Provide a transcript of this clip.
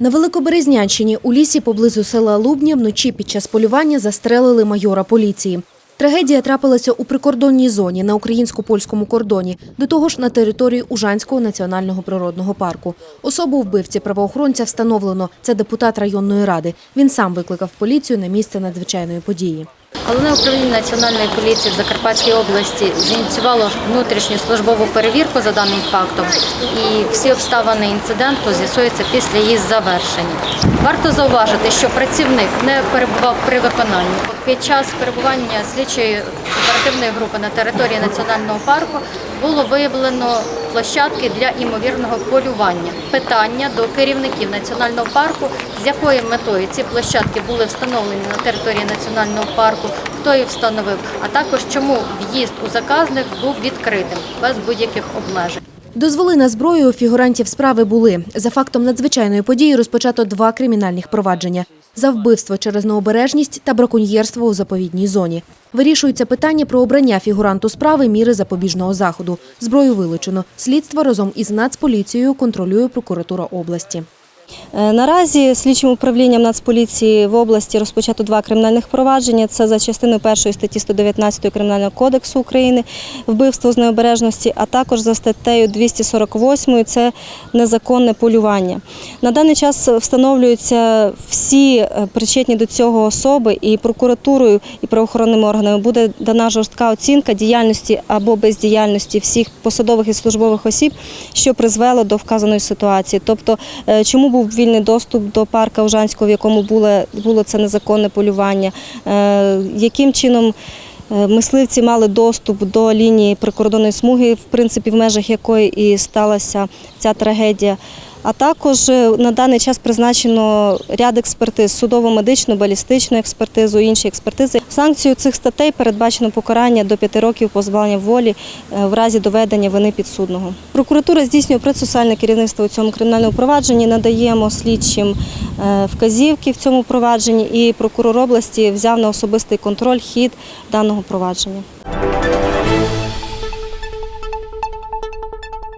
На Великоберезнянщині у лісі поблизу села Лубня вночі під час полювання застрелили майора поліції. Трагедія трапилася у прикордонній зоні на українсько-польському кордоні, до того ж на території Ужанського національного природного парку. Особу вбивці правоохоронця встановлено. Це депутат районної ради. Він сам викликав поліцію на місце надзвичайної події. Головне управління національної поліції в Закарпатській області зініціювало внутрішню службову перевірку за даним фактом, і всі обставини інциденту з'ясуються після її завершення. Варто зауважити, що працівник не перебував при виконанні. Під час перебування слідчої оперативної групи на території національного парку було виявлено площадки для імовірного полювання. Питання до керівників національного парку, з якою метою ці площадки були встановлені на території національного парку, хто їх встановив, а також чому в'їзд у заказник був відкритим без будь-яких обмежень. Дозволи на зброю у фігурантів справи були. За фактом надзвичайної події розпочато два кримінальних провадження – за вбивство через необережність та браконьєрство у заповідній зоні. Вирішується питання про обрання фігуранту справи міри запобіжного заходу. Зброю вилучено. Слідство разом із Нацполіцією контролює прокуратура області. Е, Наразі слідчим управлінням Нацполіції в області розпочато два кримінальних провадження. Це за частиною першої статті 119 Кримінального кодексу України вбивство з необережності, а також за статтею 248 це незаконне полювання. На даний час встановлюються всі е, причетні до цього особи, і прокуратурою і правоохоронними органами буде дана жорстка оцінка діяльності або бездіяльності всіх посадових і службових осіб, що призвело до вказаної ситуації. Тобто, е, чому був вільний доступ до парка Ужанського, в якому було, було це незаконне полювання, е, яким чином. е, Мисливці мали доступ до лінії прикордонної смуги, в принципі, в межах якої і сталася ця трагедія. А також е, на даний час призначено ряд експертиз судово-медичну, балістичну експертизу, інші експертизи. Санкцією цих статей передбачено покарання до п'яти років позбавлення волі е, в разі доведення вини підсудного. Прокуратура здійснює процесуальне керівництво у цьому кримінальному провадженні. Надаємо слідчим е, вказівки в цьому провадженні, і прокурор області взяв на особистий контроль хід даного провадження.